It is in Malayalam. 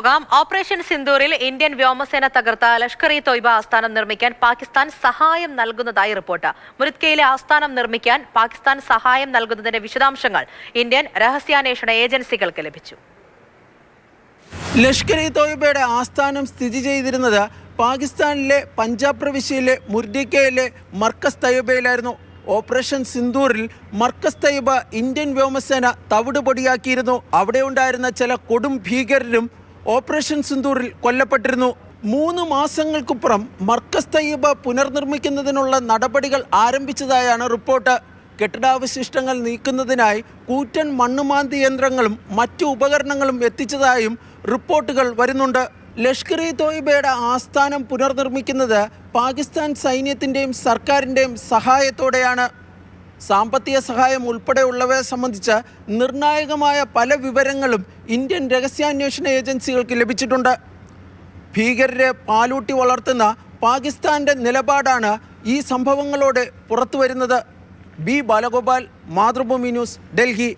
പോകാം. ഓപ്പറേഷൻ സിന്ദൂറിൽ ഇന്ത്യൻ വ്യോമസേന തകർത്ത ലഷ്കർ ഇ തൊയ്ബ ആസ്ഥാനം നിർമ്മിക്കാൻ പാകിസ്ഥാൻ സഹായം നൽകുന്നതായി റിപ്പോർട്ട്. മുരിത്കയിലെ ആസ്ഥാനം നിർമ്മിക്കാൻ പാകിസ്ഥാൻ സഹായം നൽകുന്നതിന്റെ വിശദാംശങ്ങൾ ഇന്ത്യൻ രഹസ്യാന്വേഷണ ഏജൻസികൾക്ക് ലഭിച്ചു. ലഷ്കർ ഇ തൊയ്ബയുടെ ആസ്ഥാനം സ്ഥിതി ചെയ്തിരുന്നത് പാകിസ്ഥാനിലെ പഞ്ചാബ് പ്രവിശ്യയിലെ മുർഡിക്കയിലെ മർക്കസ് തയ്യബയിലായിരുന്നു. ഓപ്പറേഷൻ സിന്ദൂറിൽ മർക്കസ് തയ്യബ ഇന്ത്യൻ വ്യോമസേന തവിടുപൊടിയാക്കിയിരുന്നു അവിടെ ഉണ്ടായിരുന്ന ചില കൊടും ഭീകരരും ഓപ്പറേഷൻ സിന്ദൂറിൽ കൊല്ലപ്പെട്ടിരുന്നു. മൂന്ന് മാസങ്ങൾക്കുപ്പുറം മർക്കസ് തയ്യബ പുനർനിർമ്മിക്കുന്നതിനുള്ള നടപടികൾ ആരംഭിച്ചതായാണ് റിപ്പോർട്ട്. കെട്ടിടാവശിഷ്ടങ്ങൾ നീക്കുന്നതിനായി കൂറ്റൻ മണ്ണുമാന്തി യന്ത്രങ്ങളും മറ്റു ഉപകരണങ്ങളും എത്തിച്ചതായും റിപ്പോർട്ടുകൾ വരുന്നുണ്ട്. ലഷ്കർ ഇ തോയ്ബയുടെ ആസ്ഥാനം പുനർനിർമ്മിക്കുന്നത് പാകിസ്ഥാൻ സൈന്യത്തിന്റെയും സർക്കാരിന്റെയും സഹായത്തോടെയാണ്. സാമ്പത്തിക സഹായം ഉൾപ്പെടെയുള്ളവയെ സംബന്ധിച്ച നിർണായകമായ പല വിവരങ്ങളും ഇന്ത്യൻ രഹസ്യാന്വേഷണ ഏജൻസികൾക്ക് ലഭിച്ചിട്ടുണ്ട്. ഭീകരരെ പാലൂട്ടി വളർത്തുന്ന പാകിസ്ഥാന്റെ നിലപാടാണ് ഈ സംഭവങ്ങളോടെ പുറത്തു വരുന്നത് ബി ബാലഗോപാൽ മാതൃഭൂമി ന്യൂസ് ഡൽഹി.